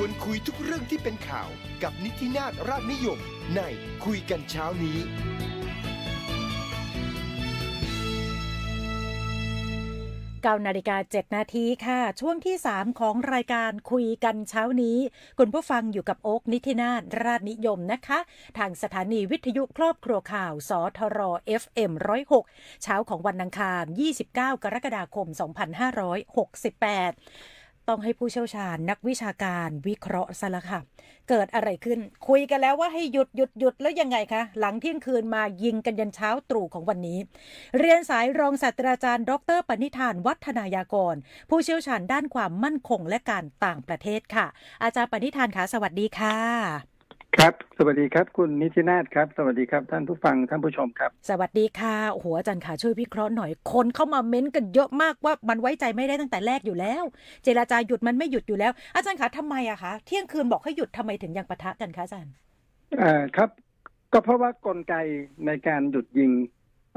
วนคุยทุกเรื่องที่เป็นข่าวกับนิตินาถราชนิยมในคุยกันเช้านี้เก้านาฬิกา7นาทีค่ะ ช่วงที่ 3 ของรายการคุยกันเช้านี้ คุณผู้ฟังอยู่กับโอ๊กนิธินาถราชนิยมนะคะ ทางสถานีวิทยุครอบครัวข่าว สทร FM 106 เช้าของวันอังคาร 29 กรกฎาคม 2568 ต้องให้ผู้เชี่ยวชาญนักวิชาการวิเคราะห์ซะละค่ะ เกิดอะไรขึ้น คุยกันแล้วว่าให้หยุดหยุดหยุดแล้วยังไงคะ หลังเที่ยงคืนมายิงกันยันเช้าตรู่ของวันนี้ เรียนสายรองศาสตราจารย์ ดรปณิธานวัฒนายากร ผู้เชี่ยวชาญด้านความมั่นคงและการต่างประเทศค่ะ อาจารย์ปณิธานคะสวัสดีค่ะ ครับ สวัสดีครับ คุณนิตินาถครับ สวัสดีครับ ท่านผู้ฟัง ท่านผู้ชมครับ สวัสดีค่ะโอ้โหอาจารย์ค่ะช่วยวิเคราะห์หน่อย คนเข้ามาเม้นต์กันเยอะมากว่ามันไว้ใจไม่ได้ตั้งแต่แรกอยู่แล้ว เจรจาหยุดมันไม่หยุดอยู่แล้ว อาจารย์คะทำไมอะคะ เที่ยงคืนบอกให้หยุดทำไมถึงยังปะทะกันคะอาจารย์ เอ่อครับ ก็เพราะว่ากลไกในการหยุดยิง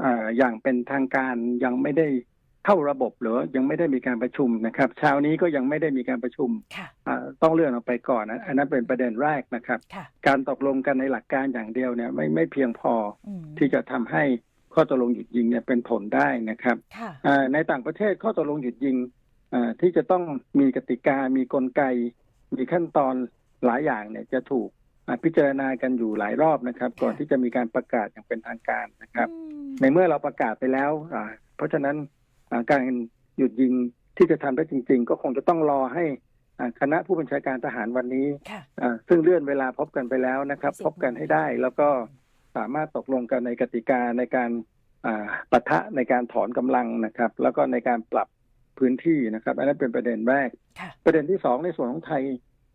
เอ่ออย่างเป็นทางการยังไม่ได้ เข้าระบบหรือยังไม่ได้มีการประชุมนะครับเช้านี้ก็ยังไม่ได้มีการประชุมค่ะอ่าต้องเลื่อนออกไปก่อนนะอันนั้นเป็นประเด็นแรกนะครับค่ะการตกลงกันในหลักการอย่างเดียวเนี่ยไม่ไม่เพียงพออืมที่จะทำให้ข้อตกลงหยุดยิงเนี่ยเป็นผลได้นะครับค่ะอ่าในต่างประเทศข้อตกลงหยุดยิงอ่าที่จะต้องมีกติกา มีกลไก มีขั้นตอนหลายอย่างเนี่ยจะถูกอ่าพิจารณากันอยู่หลายรอบนะครับ ก่อนที่จะมีการประกาศอย่างเป็นทางการนะครับอืมในเมื่อเราประกาศไปแล้วอ่าเพราะฉะนั้นอ่า การหยุดยิงที่จะทำได้จริง ๆ ก็คงจะต้องรอให้อ่าคณะผู้บัญชาการทหารวันนี้ค่ะอ่าซึ่งเลื่อนเวลาพบกันไปแล้วนะครับสิบพบกันให้ได้แล้วก็สามารถตกลงกันในกติกาในการอ่าปะทะในการถอนกำลังนะครับ แล้วก็ในการปรับพื้นที่นะครับอันนั้นเป็นประเด็นแรกค่ะประเด็นที่สองในส่วนของไทย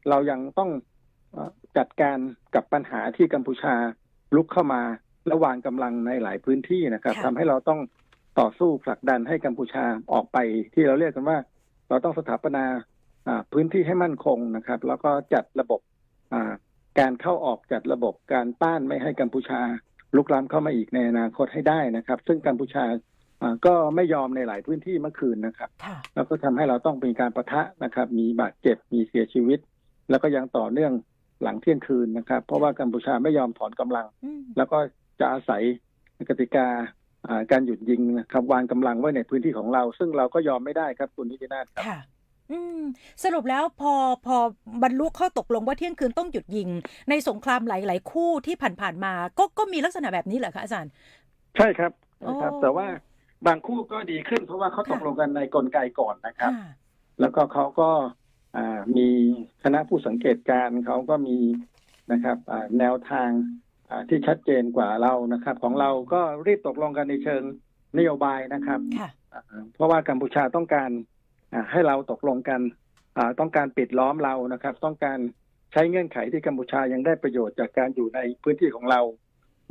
เรายังต้องเอ่อจัดการกับปัญหาที่กัมพูชาลุกเข้ามาระวางกำลังในหลายพื้นที่นะครับค่ะทำให้เราต้อง ต่อสู้ผลักดันให้กัมพูชาออกไปที่เราเรียกกันว่า เราต้องสถาปนาอ่าพื้นที่ให้มั่นคงนะครับ แล้วก็จัดระบบอ่าการเข้าออกจัดระบบการต้านไม่ให้กัมพูชา ลุกล้ำเข้ามาอีกในอนาคตให้ได้นะครับ ซึ่งกัมพูชาอ่าก็ไม่ยอมในหลายพื้นที่เมื่อคืนนะครับค่ะแล้วก็ทำให้เราต้องมีการประทะนะครับ มีบาดเจ็บมีเสียชีวิต แล้วก็ยังต่อเนื่องหลังเที่ยงคืนนะครับ เพราะว่ากัมพูชาไม่ยอมถอนกำลังอืมแล้วก็จะอาศัยกติกาอ่า การหยุดยิงนะครับวางกำลังไว้ในพื้นที่ของเรา ซึ่งเราก็ยอมไม่ได้ครับคุณนิตินาถครับค่ะอืมสรุปแล้วพอพอบรรลุข้อตกลงว่าเที่ยงคืนต้องหยุดยิง ในสงครามหลาย ๆ คู่ที่ผ่านๆมา ก็ก็มีลักษณะแบบนี้เหรอคะอาจารย์ ใช่ครับใช่ครับโอ้แต่ว่าบางคู่ก็ดีขึ้น เพราะว่าเขาตกลงกันในกลไกก่อนนะครับค่ะแล้วก็เขาก็อ่ามีคณะผู้สังเกตการณ์เขาก็มีนะครับอ่าแนวทางอ่า ที่ชัดเจนกว่าเรานะครับ ของเราก็รีบตกลงกันในเชิงนโยบายนะครับค่ะอ่าเพราะว่ากัมพูชาต้องการอ่าให้เราตกลงกันอ่าต้องการปิดล้อมเรานะครับ ต้องการใช้เงื่อนไขที่กัมพูชายังได้ประโยชน์จากการอยู่ในพื้นที่ของเรา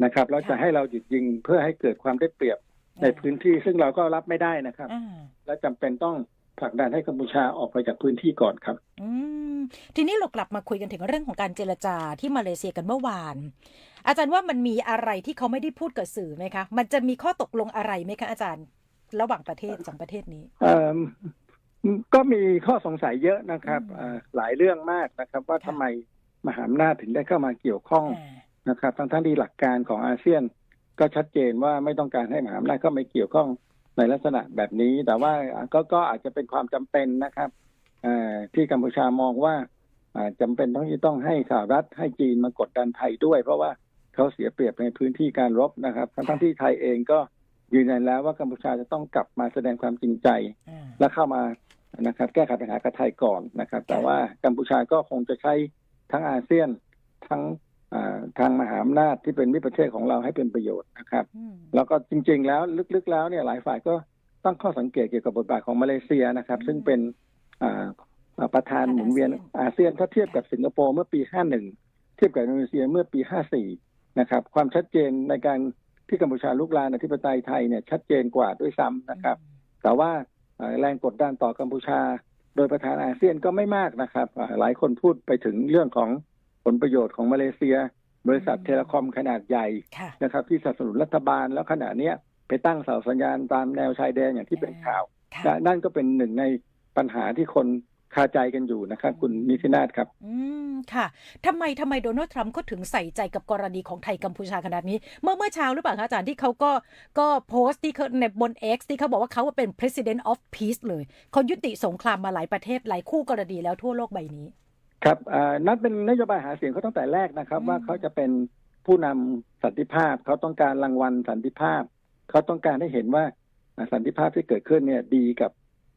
นะครับแล้วจะค่ะให้เราหยุดยิงเพื่อให้เกิดความได้เปรียบในพื้นที่ซึ่งเราก็รับไม่ได้นะครับอ่าและจำเป็นต้อง ผลักดันให้กัมพูชาออกไปจากพื้นที่ก่อนครับ อืมทีนี้เรากลับมาคุยกันถึงเรื่องของการเจรจาที่มาเลเซียกันเมื่อวาน อาจารย์ว่ามันมีอะไรที่เขาไม่ได้พูดกับสื่อไหมคะ มันจะมีข้อตกลงอะไรไหมคะอาจารย์ ระหว่างประเทศสองประเทศนี้เอิ่มก็มีข้อสงสัยเยอะนะครับอืมเอ่อหลายเรื่องมากนะครับ ว่าค่ะทำไมมหาอำนาจถึงได้เข้ามาเกี่ยวข้องอ่านะครับทั้งทั้งที่หลักการของอาเซียน ก็ชัดเจนว่าไม่ต้องการให้มหาอำนาจเข้ามาเกี่ยวข้อง ในลักษณะแบบนี้ แต่ว่าก็ก็อาจจะเป็นความจำเป็นนะครับเอ่อที่กัมพูชามองว่าอ่าจำเป็นต้องที่ต้องให้สหรัฐให้จีนมากดดันไทยด้วย เพราะว่าเขาเสียเปรียบในพื้นที่การรบนะครับทั้งทั้งที่ไทยเองก็ยืนยันแล้วว่ากัมพูชาจะต้องกลับมาแสดงความจริงใจอ่าและเข้ามานะครับ แก้ไขปัญหากับไทยก่อนนะครับ แต่ว่ากัมพูชาก็คงจะใช้ทั้งอาเซียนทั้งอ่า ทางมหาอำนาจที่เป็นมิตรประเทศของเราให้เป็นประโยชน์นะครับอืมแล้วก็จริง ๆ แล้วลึกๆแล้วเนี่ยหลายฝ่ายก็ตั้งข้อสังเกตเกี่ยวกับบทบาทของมาเลเซียนะครับ ซึ่งเป็นอ่าอ่าประธานหมุนเวียนอาเซียนถ้าเทียบกับสิงคโปร์เมื่อปี 51 เทียบกับอินโดนีเซียเมื่อปี 54 นะครับ ความชัดเจนในการที่กัมพูชาลุกลานอธิปไตยไทยเนี่ยชัดเจนกว่าด้วยซ้ำนะครับ แต่ว่าเอ่อแรงกดดันต่อกัมพูชา โดยประธานอาเซียนก็ไม่มากนะครับอ่าหลายคนพูดไปถึงเรื่องของ ผลประโยชน์ของมาเลเซีย บริษัทอืมเทเลคอมขนาดใหญ่ค่ะนะครับที่สนับสนุนรัฐบาลแล้วขณะเนี้ยไปตั้งเสาสัญญาณตามแนวชายแดนอย่างที่เป็นข่าวค่ะและนั่นก็เป็นหนึ่งในปัญหาที่คนคาใจกันอยู่นะครับคุณนิตินาถครับ อืมค่ะทำไมทำไมโดนัลด์ทรัมป์ก็ถึงใส่ใจกับกรณีของไทยกัมพูชาขนาดนี้ เมื่อเมื่อเช้าหรือเปล่าคะอาจารย์ที่เขาก็ก็โพสต์ที่เขาในบน X ที่เขาบอกว่าเขาเป็น president of peace เลยเขายุติสงครามมาหลายประเทศหลายคู่กรณีแล้วทั่วโลกใบนี้ ครับอ่านั่นเป็นนโยบายหาเสียงเขาตั้งแต่แรกนะครับอืมว่าเขาจะเป็นผู้นำสันติภาพ เขาต้องการรางวัลสันติภาพ เขาต้องการให้เห็นว่าอ่าสันติภาพที่เกิดขึ้นเนี่ยดีกับ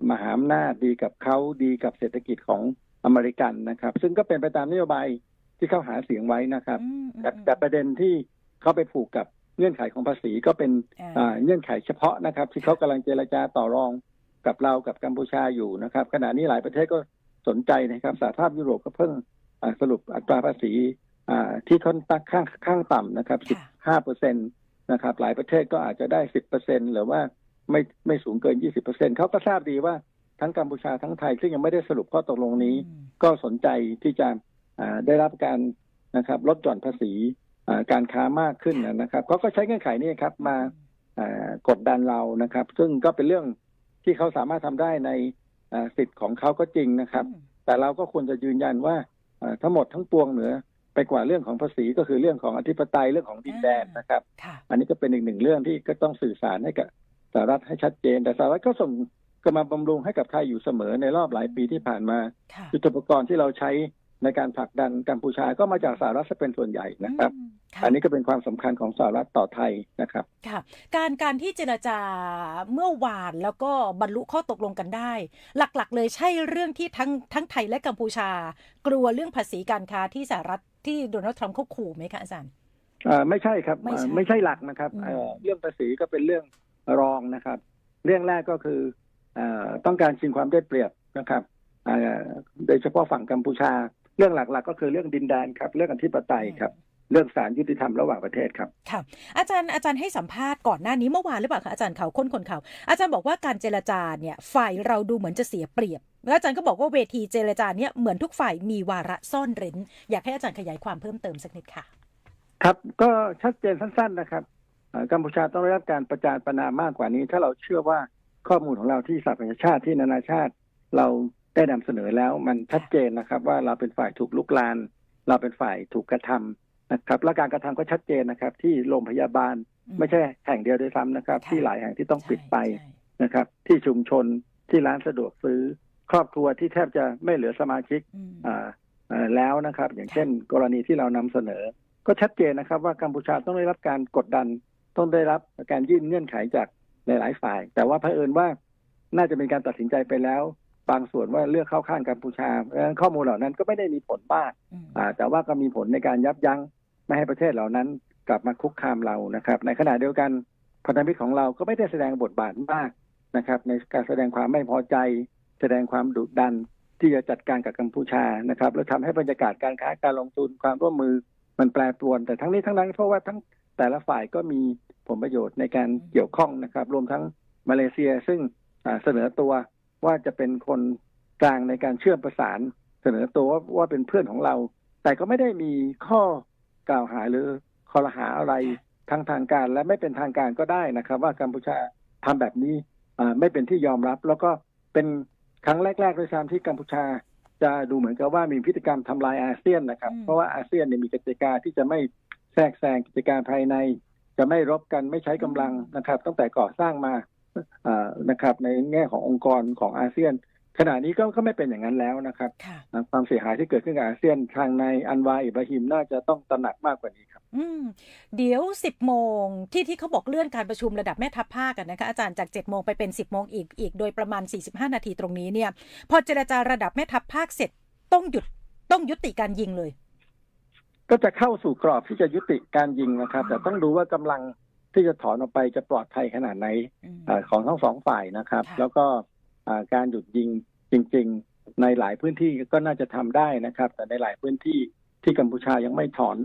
มหาอำนาจดีกับเขาดีกับเศรษฐกิจของอเมริกันนะครับ ซึ่งก็เป็นไปตามนโยบายที่เขาหาเสียงไว้นะครับอืมแต่แต่ประเด็นที่เขาไปผูกกับเงื่อนไขของภาษีก็เป็นอ่าอ่าเงื่อนไขเฉพาะนะครับ ที่เขากำลังเจรจาต่อรองกับเรากับกัมพูชาอยู่นะครับ ขณะนี้หลายประเทศก็ สนใจนะครับสหภาพยุโรปก็เพิ่งอ่าสรุปอัตราภาษีอ่าที่ค่อนข้างข้างต่ำนะครับค่ะ15เปอร์เซ็นตนะครับ หลายประเทศก็อาจจะได้ 10เปอร์เซ็นหรือว่าไม่ไม่สูงเกิน 20เปอร์เซ็นเขาก็ทราบดีว่าทั้งกัมพูชาทั้งไทย ซึ่งยังไม่ได้สรุปข้อตกลงนี้อืมก็สนใจที่จะอ่าได้รับการนะครับ ลดหย่อนภาษีอ่าการค้ามากขึ้นนะครับเขาก็ใช้เงื่อนไขนี้ครับมาอ่ากดดันเรานะครับ ซึ่งก็เป็นเรื่องที่เขาสามารถทำได้ในอ่า สิทธิ์ของเขาก็จริงนะครับ แต่เราก็ควรจะยืนยันว่าอ่าทั้งหมดทั้งปวงเหนือ ไปกว่าเรื่องของภาษีก็คือเรื่องของอธิปไตยเรื่องของดินแดนนะครับค่ะอันนี้ก็เป็นอีกหนึ่งเรื่องที่ก็ต้องสื่อสารให้กับสหรัฐให้ชัดเจน แต่สหรัฐก็ส่งก็มาบำรุงให้กับไทยอยู่เสมอในรอบหลายปีที่ผ่านมาค่ะยุทธปกรณ์ที่เราใช้ ในการผลักดันกัมพูชาก็มาจากสหรัฐซะเป็นส่วนใหญ่นะครับอืมค่ะอันนี้ก็เป็นความสำคัญของสหรัฐต่อไทยนะครับ ค่ะ การการที่เจรจาเมื่อวานแล้วก็บรรลุข้อตกลงกันได้ หลักๆ เลยใช่เรื่องที่ทั้งทั้งไทยและกัมพูชา กลัวเรื่องภาษีการค้าที่สหรัฐที่โดนัลด์ทรัมป์เขาขู่ไหมคะอาจารย์เอ่อไม่ใช่ครับไม่ใช่เอ่อไม่ใช่หลักนะครับอืมเอ่อเรื่องภาษีก็เป็นเรื่องรองนะครับ เรื่องแรกก็คือเอ่อต้องการชิงความได้เปรียบนะครับเอ่อโดยเฉพาะฝั่งกัมพูชา เรื่องหลักๆ ก็คือเรื่องดินแดนครับ เรื่องอธิปไตยครับ เรื่องศาลยุติธรรมระหว่างประเทศครับ ค่ะ อาจารย์อาจารย์ให้สัมภาษณ์ก่อนหน้านี้เมื่อวานหรือเปล่าคะอาจารย์เขาค้นคนเขาอาจารย์บอกว่าการเจรจาเนี่ยฝ่ายเราดูเหมือนจะเสียเปรียบ แล้วอาจารย์ก็บอกว่าเวทีเจรจาเนี่ยเหมือนทุกฝ่ายมีวาระซ่อนเร้น อยากให้อาจารย์ขยายความเพิ่มเติมสักนิดค่ะ ครับก็ชัดเจนสั้น ๆนะครับเอ่อกัมพูชาต้องได้รับการประจานประนามมากกว่านี้ ถ้าเราเชื่อว่าข้อมูลของเราที่สหประชาชาติที่นานาชาติ เรา ได้นำเสนอแล้วมันชัดเจนนะครับ ว่าเราเป็นฝ่ายถูกลุกลาน เราเป็นฝ่ายถูกกระทำนะครับ และการกระทำก็ชัดเจนนะครับ ที่โรงพยาบาลอืมไม่ใช่แห่งเดียวด้วยซ้ำนะครับค่ะที่หลายแห่งที่ต้องปิดไปใช่นะครับ ที่ชุมชนที่ร้านสะดวกซื้อ ครอบครัวที่แทบจะไม่เหลือสมาชิกอืมอ่าเอ่อแล้วนะครับ อย่างเช่น กรณีที่เรานำเสนอ ก็ชัดเจนนะครับ ว่ากัมพูชาต้องได้รับการกดดัน ต้องได้รับการยื่นเงื่อนไขจากหลาย ๆ ฝ่าย แต่ว่าเผอิญว่าน่าจะเป็นการตัดสินใจไปแล้ว บางส่วนว่าเลือกเข้าข้างกัมพูชาเพราะฉะนั้นข้อมูลเหล่านั้นก็ไม่ได้มีผลมากอืมอ่าแต่ว่าก็มีผลในการยับยั้งไม่ให้ประเทศเหล่านั้นกลับมาคุกคามเรานะครับ ในขณะเดียวกันพันธมิตรของเราก็ไม่ได้แสดงบทบาทมากนะครับ ในการแสดงความไม่พอใจ แสดงความดุดันที่จะจัดการกับกัมพูชานะครับ แล้วทำให้บรรยากาศการค้าการลงทุนความร่วมมือมันแปรปรวน แต่ทั้งนี้ทั้งนั้นเพราะว่าทั้งแต่ละฝ่ายก็มีผลประโยชน์ในการเกี่ยวข้องนะครับ รวมทั้งมาเลเซียซึ่งอ่าเสนอตัว ว่าจะเป็นคนกลางในการเชื่อมประสานเสนอตัวว่าว่าเป็นเพื่อนของเรา แต่ก็ไม่ได้มีข้อกล่าวหาหรือคอรหาอะไรทางทางการและไม่เป็นทางการก็ได้นะครับ ว่ากัมพูชาทำแบบนี้ไม่เป็นที่ยอมรับ แล้วก็เป็นครั้งแรกๆด้วยซ้ำที่กัมพูชาจะดูเหมือนกับว่ามีพฤติกรรมทำลายอาเซียนนะครับ เพราะว่าอาเซียนเนี่ยมีกติกาที่จะไม่แทรกแซงกิจการภายใน จะไม่รบกันไม่ใช้กำลังนะครับ ตั้งแต่ก่อสร้างมา นะครับในแง่ขององค์กรของอาเซียน ขณะนี้ก็ก็ไม่เป็นอย่างนั้นแล้วนะครับค่ะนะความเสียหายที่เกิดขึ้นกับอาเซียนทางในอันวาอิบราฮิมน่าจะต้องตระหนักมากกว่านี้ครับอืมเดี๋ยว 10 โมงที่ที่เขาบอกเลื่อนการประชุมระดับแม่ทัพภาคกันนะคะอาจารย์จาก 7 โมงไปเป็น 10 โมงอีกอีกโดยประมาณ 45 นาทีตรงนี้เนี่ย พอเจรจาระดับแม่ทัพภาคเสร็จต้องหยุดต้องยุติการยิงเลย ก็จะเข้าสู่กรอบที่จะยุติการยิงนะครับ แต่ต้องดูว่ากำลัง ที่จะถอนออกไปจะปลอดภัยขนาดไหนอืมเอ่อของทั้งสองฝ่ายนะครับค่ะแล้วก็อ่าการหยุดยิงจริง ๆ ในหลายพื้นที่ก็น่าจะทำได้นะครับ แต่ในหลายพื้นที่ที่กัมพูชายังไม่ถอน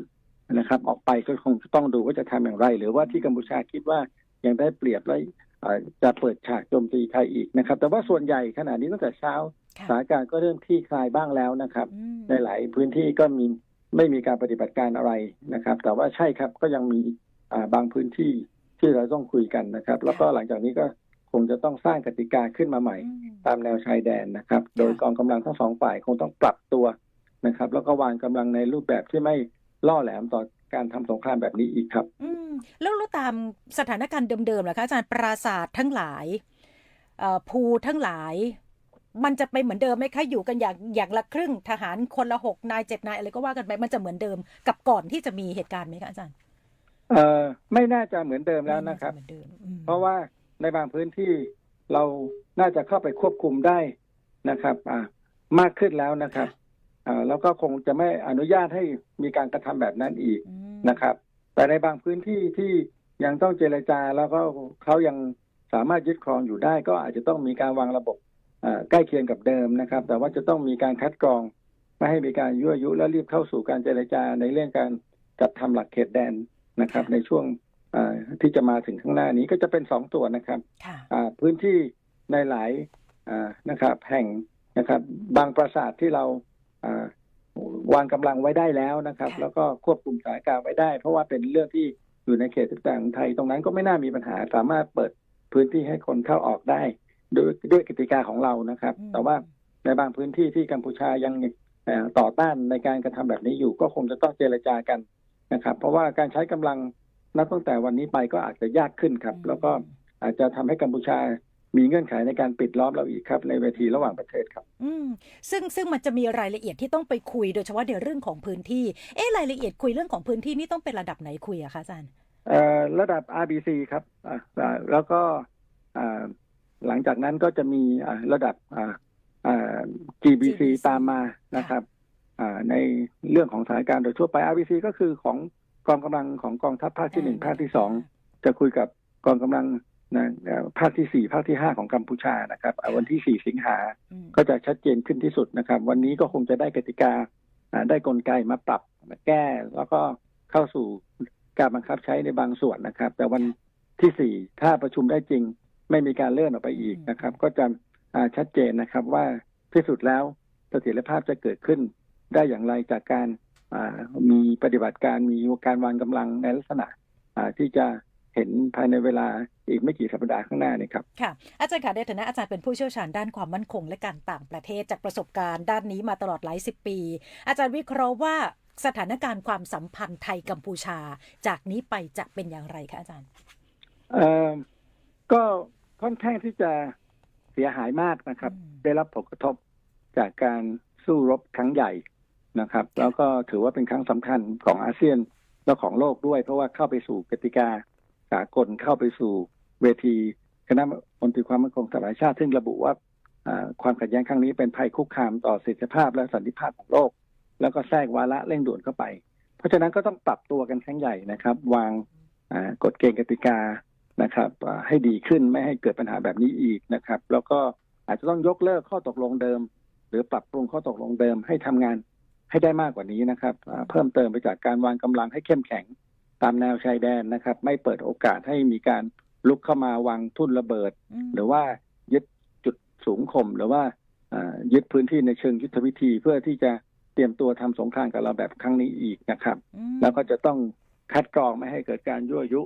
นะครับ ออกไปก็คงต้องดูว่าจะทำอย่างไร หรือว่าที่กัมพูชาคิดว่ายังได้เปรียบและเอ่อจะเปิดฉากโจมตีไทยอีกนะครับ แต่ว่าส่วนใหญ่ขณะนี้ตั้งแต่เช้าค่ะสถานการณ์ก็เริ่มคลี่คลายบ้างแล้วนะครับอืมในหลายพื้นที่ก็มีไม่มีการปฏิบัติการอะไรนะครับ แต่ว่าใช่ครับก็ยังมีอ่า บางพื้นที่ที่เราต้องคุยกันนะครับ แล้วก็หลังจากนี้ก็คงจะต้องสร้างกติกาขึ้นมาใหม่อืมตามแนวชายแดนนะครับ โดยกองกำลังทั้งสองฝ่ายคงต้องปรับตัวนะครับ แล้วก็วางกำลังในรูปแบบที่ไม่ล่อแหลมต่อการทำสงครามแบบนี้อีกครับ อืมแล้วแล้วตามสถานการณ์เดิมๆเหรอคะอาจารย์ปราสาททั้งหลายเอ่อภูทั้งหลาย มันจะไปเหมือนเดิมไหมคะอยู่กันอย่างอย่างละครึ่งทหารคนละหกนายเจ็ดนายอะไรก็ว่ากันไปมันจะเหมือนเดิมกับก่อนที่จะมีเหตุการณ์ไหมคะอาจารย์ เอ่อไม่น่าจะเหมือนเดิมแล้วนะครับไม่าจเหมือนเดิมอืมเพราะว่าในบางพื้นที่เราน่าจะเข้าไปควบคุมได้นะครับ อ่ามากขึ้นแล้วนะครับอ่าแล้วก็คงจะไม่อนุญาตให้มีการกระทำแบบนั้นอีก อืมนะครับ แต่ในบางพื้นที่ที่ยังต้องเจรจาแล้วก็เขายังสามารถยึดครองอยู่ได้ ก็อาจจะต้องมีการวางระบบอ่าใกล้เคียงกับเดิมนะครับ แต่ว่าจะต้องมีการคัดกรองไม่ให้มีการยั่วยุและรีบเข้าสู่การเจรจาในเรื่องการจัดทำหลักเขตแดน นะครับ ในช่วงอ่าที่จะมาถึงข้างหน้านี้ก็จะเป็นสองตัวนะครับค่ะอ่าพื้นที่ในหลายอ่านะครับ แห่งนะครับ บางปราสาทที่เราอ่าวางกำลังไว้ได้แล้วนะครับค่ะแล้วก็ควบคุมสถานการณ์ไว้ได้ เพราะว่าเป็นเรื่องที่อยู่ในเขตต่างๆของไทย ตรงนั้นก็ไม่น่ามีปัญหาสามารถเปิดพื้นที่ให้คนเข้าออกได้ ด้วยด้วยกติกาของเรานะครับอืมแต่ว่าในบางพื้นที่ที่กัมพูชายังเอ่อต่อต้านในการกระทำแบบนี้อยู่ ก็คงจะต้องเจรจากัน นะครับ เพราะว่าการใช้กำลังนับตั้งแต่วันนี้ไปก็อาจจะยากขึ้นครับ แล้วก็อาจจะทำให้กัมพูชามีเงื่อนไขในการปิดล้อมเราอีกครับ ในเวทีระหว่างประเทศครับ อืมซึ่งซึ่งมันจะมีรายละเอียดที่ต้องไปคุยโดยเฉพาะในเรื่องของพื้นที่ เอ๊ะรายละเอียดคุยเรื่องของพื้นที่นี่ต้องเป็นระดับไหนคุยอะคะอาจารย์เอ่อระดับ RBC ครับอ่าอ่าแล้วก็อ่าหลังจากนั้นก็จะมีอ่าระดับอ่าอ่า GBC GBC ตามมานะครับอ่า ในเรื่องของสถานการณ์โดยทั่วไป RBC ก็คือของกองกำลังของกองทัพภาคที่หนึ่งภาคที่สองจะคุยกับกองกำลังนะเอ่อภาคที่สี่ภาคที่ห้าของกัมพูชานะครับอ่าวันที่สี่สิงหาอืมก็จะชัดเจนขึ้นที่สุดนะครับ วันนี้ก็คงจะได้กติกาอ่าได้กลไกมาปรับมาแก้ แล้วก็เข้าสู่การบังคับใช้ในบางส่วนนะครับ แต่วันที่สี่ถ้าประชุมได้จริง ไม่มีการเลื่อนออกไปอีกนะครับ ก็จะอ่าชัดเจนนะครับว่าที่สุดแล้วเสถียรภาพจะเกิดขึ้น ได้อย่างไรจากการอ่ามีปฏิบัติการมีการวางกำลังในลักษณะอ่าที่จะเห็นภายในเวลาอีกไม่กี่สัปดาห์ข้างหน้านี่ครับค่ะอาจารย์ค่ะในฐานะอาจารย์เป็นผู้เชี่ยวชาญด้านความมั่นคงและการต่างประเทศจากประสบการณ์ด้านนี้มาตลอดหลายสิบปี อาจารย์วิเคราะห์ว่าสถานการณ์ความสัมพันธ์ไทยกัมพูชา จากนี้ไปจะเป็นอย่างไรคะอาจารย์เอ่อก็ค่อนข้างที่จะเสียหายมากนะครับอืมได้รับผลกระทบจากการสู้รบครั้งใหญ่ นะครับ แล้วก็ถือว่าเป็นครั้งสำคัญของอาเซียนและของโลกด้วย เพราะว่าเข้าไปสู่กติกาสากลเข้าไปสู่เวทีคณะมนตรีความมั่นคงสหประชาชาติ ซึ่งระบุว่าอ่าความขัดแย้งครั้งนี้เป็นภัยคุกคามต่อเสถียรภาพและสันติภาพของโลก แล้วก็แทรกวาระเร่งด่วนเข้าไป เพราะฉะนั้นก็ต้องปรับตัวกันครั้งใหญ่นะครับ วางอ่ากฎเกณฑ์กติกานะครับอ่าให้ดีขึ้นไม่ให้เกิดปัญหาแบบนี้อีกนะครับ แล้วก็อาจจะต้องยกเลิกข้อตกลงเดิม หรือปรับปรุงข้อตกลงเดิมให้ทำงาน ให้ได้มากกว่านี้นะครับอ่าเพิ่มเติมไปจากการวางกำลังให้เข้มแข็งตามแนวชายแดนนะครับ ไม่เปิดโอกาสให้มีการลุกเข้ามาวางทุ่นระเบิดอืมหรือว่ายึดจุดสูงข่มหรือว่าอ่ายึดพื้นที่ในเชิงยุทธวิธีเพื่อที่จะเตรียมตัวทำสงครามกับเราแบบครั้งนี้อีกนะครับอืมแล้วก็จะต้องคัดกรองไม่ให้เกิดการยั่วยุ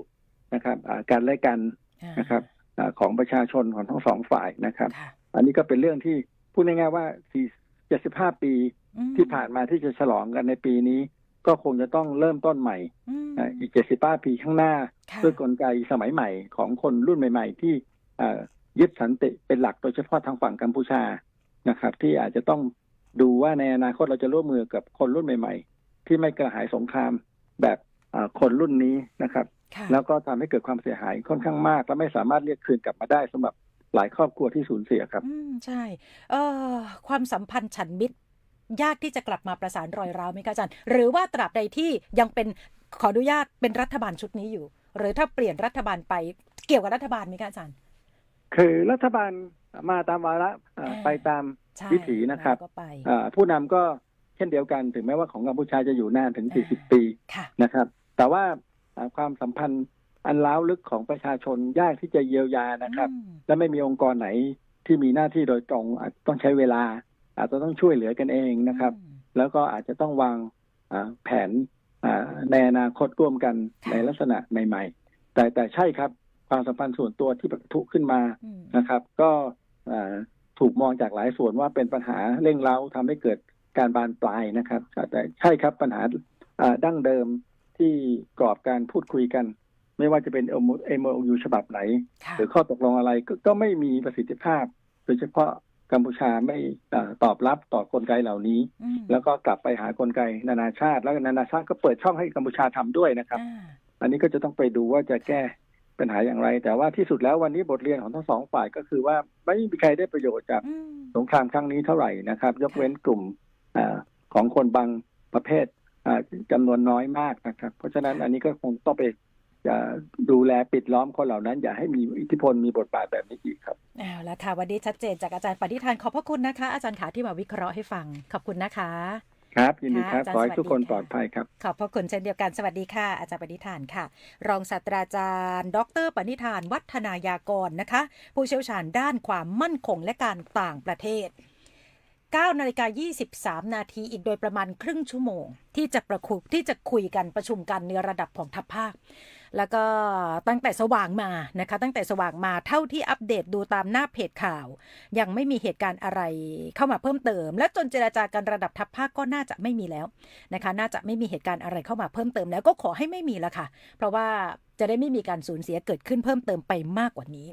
นะครับอ่าการไล่กันอ่านะครับอ่าของประชาชนของทั้งสองฝ่ายนะครับค่ะอันนี้ก็เป็นเรื่องที่พูดง่ายๆว่า4 75 ปีอืมที่ผ่านมาที่จะฉลองกันในปีนี้ ก็คงจะต้องเริ่มต้นใหม่อืมอ่าอีก 75 ปีข้างหน้าค่ะด้วยกลไกสมัยใหม่ของคนรุ่นใหม่ ๆ ที่อ่ายึดสันติเป็นหลักโดยเฉพาะทางฝั่งกัมพูชานะครับ ที่อาจจะต้องดูว่าในอนาคตเราจะร่วมมือกับคนรุ่นใหม่ ๆ ที่ไม่กระหายสงครามแบบอ่าคนรุ่นนี้นะครับค่ะแล้วก็ทำให้เกิดความเสียหายค่อนข้างมาก และไม่สามารถเรียกคืนกลับมาได้สำหรับ หลายครอบครัวที่สูญเสียครับ อืมใช่ เอ่อความสัมพันธ์ฉันมิตร ยากที่จะกลับมาประสานรอยร้าวไหมคะอาจารย์ หรือว่าตราบใดที่ยังเป็นขออนุญาตเป็นรัฐบาลชุดนี้อยู่ หรือถ้าเปลี่ยนรัฐบาลไปเกี่ยวกับรัฐบาลไหมคะอาจารย์ คือรัฐบาลมาตามวาระอ่าอ่าไปตาม ใช่วิถีนะครับ เาก็ไป อ่าผู้นำก็เช่นเดียวกันถึงแม้ว่าของกัมพูชาจะอยู่นานถึงอ่า40 ปีค่ะ นะครับ แต่ว่าอ่าความสัมพันธ์ อันล้าวลึกของประชาชนยากที่จะเยียวยานะครับอืมและไม่มีองค์กรไหนที่มีหน้าที่โดยตรงอาจต้องใช้เวลา อาจจะต้องช่วยเหลือกันเองนะครับอืมแล้วก็อาจจะต้องวางอ่าแผนอ่าในอนาคตร่วมกันค่ะในลักษณะใหม่ ๆ แต่แต่ใช่ครับคความสัมพันธ์ส่วนตัวที่ปะทุขึ้นมาอืมนะครับ ก็อ่าถูกมองจากหลายส่วนว่าเป็นปัญหาเร่งเร้าทำให้เกิดการบานปลายนะครับ แต่ใช่ครับปัญหาอ่าดั้งเดิมที่กรอบการพูดคุยกัน ไม่ว่าจะเป็น MOU ฉบับไหนค่ะหรือข้อตกลงอะไรก็ก็ไม่มีประสิทธิภาพ โดยเฉพาะกัมพูชาไม่อ่าตอบรับต่อกลไกเหล่านี้อืมแล้วก็กลับไปหากลไกนานาชาติ แล้วนานาชาติก็เปิดช่องให้กัมพูชาทำด้วยนะครับอ่าอันนี้ก็จะต้องไปดูว่าจะแก้ปัญหาอย่างไร แต่ว่าที่สุดแล้ววันนี้บทเรียนของทั้งสองฝ่ายก็คือว่าไม่มีใครได้ประโยชน์จากอืมสงครามครั้งนี้เท่าไหร่นะครับ ยกเว้นกลุ่มอาของคนบางประเภทอ่าจำนวนน้อยมากนะครับ เพราะฉะนั้นอันนี้ก็คงต้องไป จะดูแลปิดล้อมคนเหล่านั้น อย่าให้มีอิทธิพลมีบทบาทแบบนี้อีกครับเอาละค่ะวันนี้ชัดเจนจากอาจารย์ปฏิทานขอบพระคุณนะคะ อาจารย์ขาที่มาวิเคราะห์ให้ฟังขอบคุณนะคะ ครับยินดีครับค่ะอาจารย์ขอให้ทุกคนสวัสดีค่ะปลอดภัยครับ ขอบพระคุณเช่นเดียวกันสวัสดีค่ะ อาจารย์ปณิธานค่ะ รองศาสตราจารย์ ดรปณิธาน วัฒนายากรนะคะ ผู้เชี่ยวชาญด้านความมั่นคงและการต่างประเทศ 9นาฬิกา23 นาทีอีกโดยประมาณครึ่งชั่วโมง ที่จะประคุที่จะคุยกันประชุมกันในระดับของทัพภาค แล้วก็ตั้งแต่สว่างมานะคะ ตั้งแต่สว่างมาเท่าที่อัปเดตดูตามหน้าเพจข่าว ยังไม่มีเหตุการณ์อะไรเข้ามาเพิ่มเติม และจนเจราจากันระดับทัพภาคก็น่าจะไม่มีแล้วนะคะ น่าจะไม่มีเหตุการณ์อะไรเข้ามาเพิ่มเติมแล้วก็ขอให้ไม่มีละค่ะ เพราะว่าจะได้ไม่มีการสูญเสียเกิดขึ้นเพิ่มเติมไปมากกว่านี้